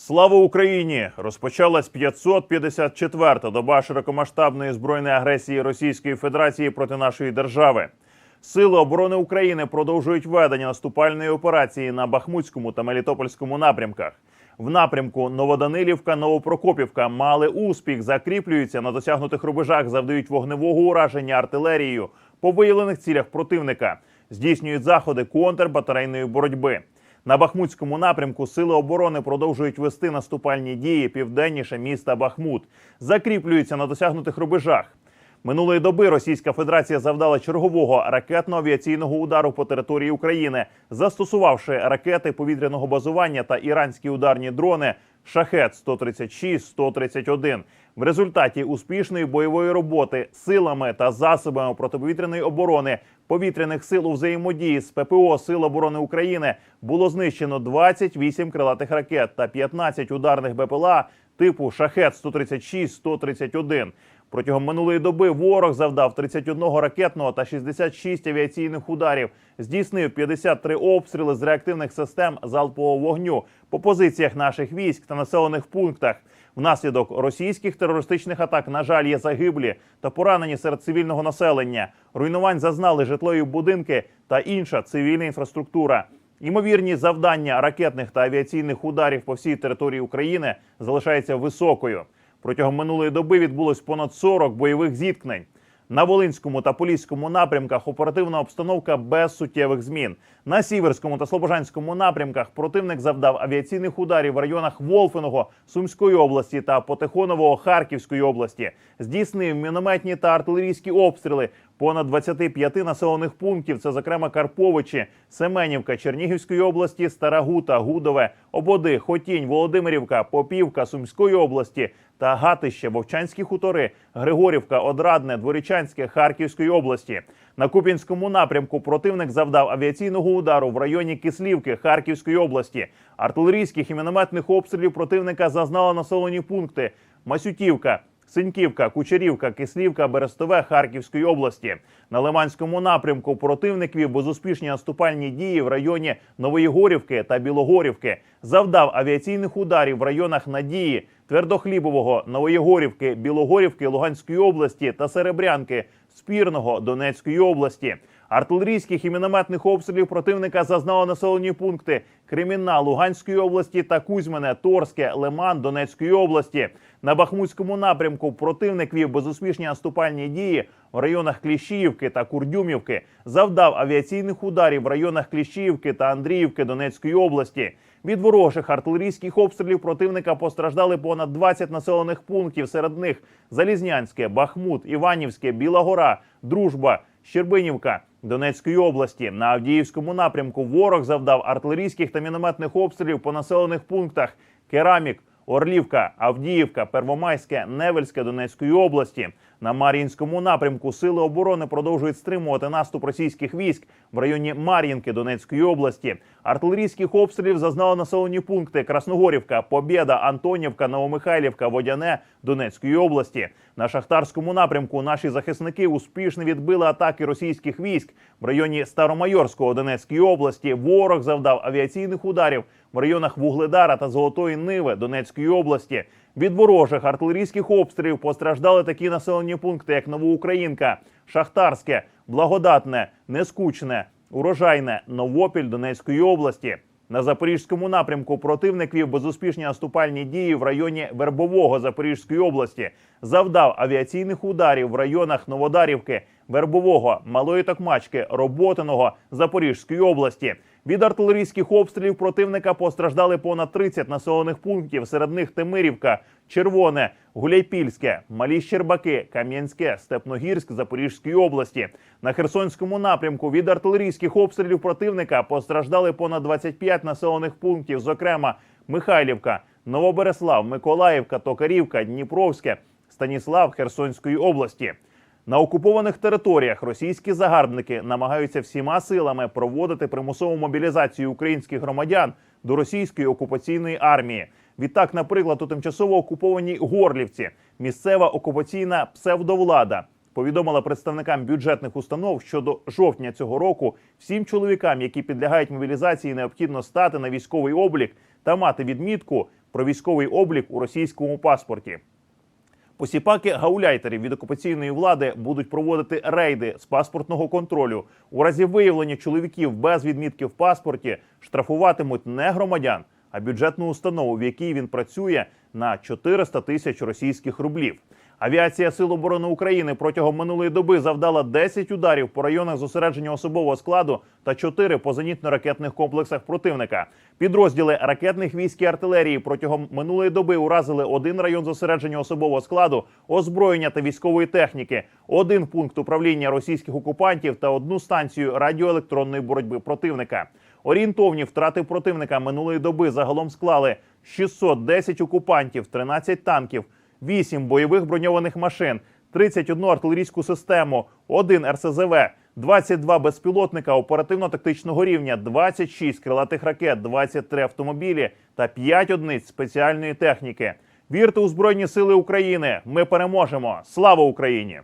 Слава Україні! Розпочалась 554-та доба широкомасштабної збройної агресії Російської Федерації проти нашої держави. Сили оборони України продовжують ведення наступальної операції на Бахмутському та Мелітопольському напрямках. В напрямку Новоданилівка, Новопрокопівка мали успіх, закріплюються на досягнутих рубежах, завдають вогневого ураження артилерією по виявлених цілях противника, здійснюють заходи контрбатарейної боротьби. На Бахмутському напрямку сили оборони продовжують вести наступальні дії південніше міста Бахмут, закріплюються на досягнутих рубежах. Минулої доби Російська Федерація завдала чергового ракетно-авіаційного удару по території України, застосувавши ракети повітряного базування та іранські ударні дрони Шахет 136 131 В результаті успішної бойової роботи силами та засобами протиповітряної оборони повітряних сил у взаємодії з ППО Сил оборони України було знищено 28 крилатих ракет та 15 ударних БПЛА типу Шахет 136 131 Протягом минулої доби ворог завдав 31 ракетного та 66 авіаційних ударів, здійснив 53 обстріли з реактивних систем залпового вогню по позиціях наших військ та населених пунктах. Внаслідок російських терористичних атак, на жаль, є загиблі та поранені серед цивільного населення. Руйнувань зазнали житлові будинки та інша цивільна інфраструктура. Ймовірні завдання ракетних та авіаційних ударів по всій території України залишається високою. Протягом минулої доби відбулось понад 40 бойових зіткнень. На Волинському та Поліському напрямках оперативна обстановка без суттєвих змін. На Сіверському та Слобожанському напрямках противник завдав авіаційних ударів в районах Волфиного, Сумської області та Потихонового Харківської області. Здійснив мінометні та артилерійські обстріли понад 25 населених пунктів. Це, зокрема, Карповичі, Семенівка, Чернігівської області, Стара Гута, Гудове, Ободи, Хотінь, Володимирівка, Попівка, Сумської області та Гатище, Вовчанські хутори, Григорівка, Одрадне, Дворічанське, Харківської області. На Куп'янському напрямку противник завдав авіаційного удару в районі Кислівки Харківської області. Артилерійських і мінометних обстрілів противника зазнали населені пункти Масютівка. Синьківка, Кучерівка, Кислівка, Берестове Харківської області. На Лиманському напрямку противник вів безуспішні наступальні дії в районі Новоєгорівки та Білогорівки. Завдав авіаційних ударів в районах Надії, Твердохлібового, Новоєгорівки, Білогорівки, Луганської області та Серебрянки, Спірного Донецької області. Артилерійських і мінометних обстрілів противника зазнали населені пункти Кремінна Луганської області та Кузьмене, Торське, Лиман Донецької області. На Бахмутському напрямку противник вів безуспішні наступальні дії в районах Кліщіївки та Курдюмівки. Завдав авіаційних ударів в районах Кліщіївки та Андріївки Донецької області. Від ворожих артилерійських обстрілів противника постраждали понад 20 населених пунктів. Серед них Залізнянське, Бахмут, Іванівське, Біла Гора, Дружба, Щербинівка Донецької області. На Авдіївському напрямку ворог завдав артилерійських та мінометних обстрілів по населених пунктах Керамік, Орлівка, Авдіївка, Первомайське, Невельське Донецької області. На Мар'їнському напрямку сили оборони продовжують стримувати наступ російських військ в районі Мар'їнки Донецької області. Артилерійських обстрілів зазнали населені пункти Красногорівка, Побєда, Антонівка, Новомихайлівка, Водяне Донецької області. На шахтарському напрямку наші захисники успішно відбили атаки російських військ в районі Старомайорського Донецької області. Ворог завдав авіаційних ударів в районах Вугледара та Золотої Ниви Донецької області. Від ворожих артилерійських обстрілів постраждали такі населені пункти, як Новоукраїнка, Шахтарське, Благодатне, Нескучне, Урожайне, Новопіль Донецької області. На запорізькому напрямку противник вів безуспішні наступальні дії в районі Вербового Запорізької області, завдав авіаційних ударів в районах Новодарівки, Вербового, Малої Токмачки, Роботиного Запорізької області. Від артилерійських обстрілів противника постраждали понад 30 населених пунктів. Серед них Темирівка, Червоне, Гуляйпільське, Малі Щербаки, Кам'янське, Степногірськ Запорізької області. На Херсонському напрямку від артилерійських обстрілів противника постраждали понад 25 населених пунктів, зокрема Михайлівка, Новобереслав, Миколаївка, Токарівка, Дніпровське, Станіслав Херсонської області. На окупованих територіях російські загарбники намагаються всіма силами проводити примусову мобілізацію українських громадян до російської окупаційної армії. Відтак, наприклад, у тимчасово окупованій Горлівці місцева окупаційна псевдовлада повідомила представникам бюджетних установ, що до жовтня цього року всім чоловікам, які підлягають мобілізації, необхідно стати на військовий облік та мати відмітку про військовий облік у російському паспорті. Посіпаки гауляйтерів від окупаційної влади будуть проводити рейди з паспортного контролю. У разі виявлення чоловіків без відмітки в паспорті штрафуватимуть не громадян, а бюджетну установу, в якій він працює на 400 тисяч російських рублів. Авіація Сил оборони України протягом минулої доби завдала 10 ударів по районах зосередження особового складу та 4 по зенітно-ракетних комплексах противника. Підрозділи ракетних військ і артилерії протягом минулої доби уразили один район зосередження особового складу, озброєння та військової техніки, один пункт управління російських окупантів та одну станцію радіоелектронної боротьби противника. Орієнтовні втрати противника минулої доби загалом склали 610 окупантів, 13 танків, 8 бойових броньованих машин, 31 артилерійську систему, 1 РСЗВ, 22 безпілотника оперативно-тактичного рівня, 26 крилатих ракет, 23 автомобілі та 5 одиниць спеціальної техніки. Вірте у Збройні Сили України! Ми переможемо! Слава Україні!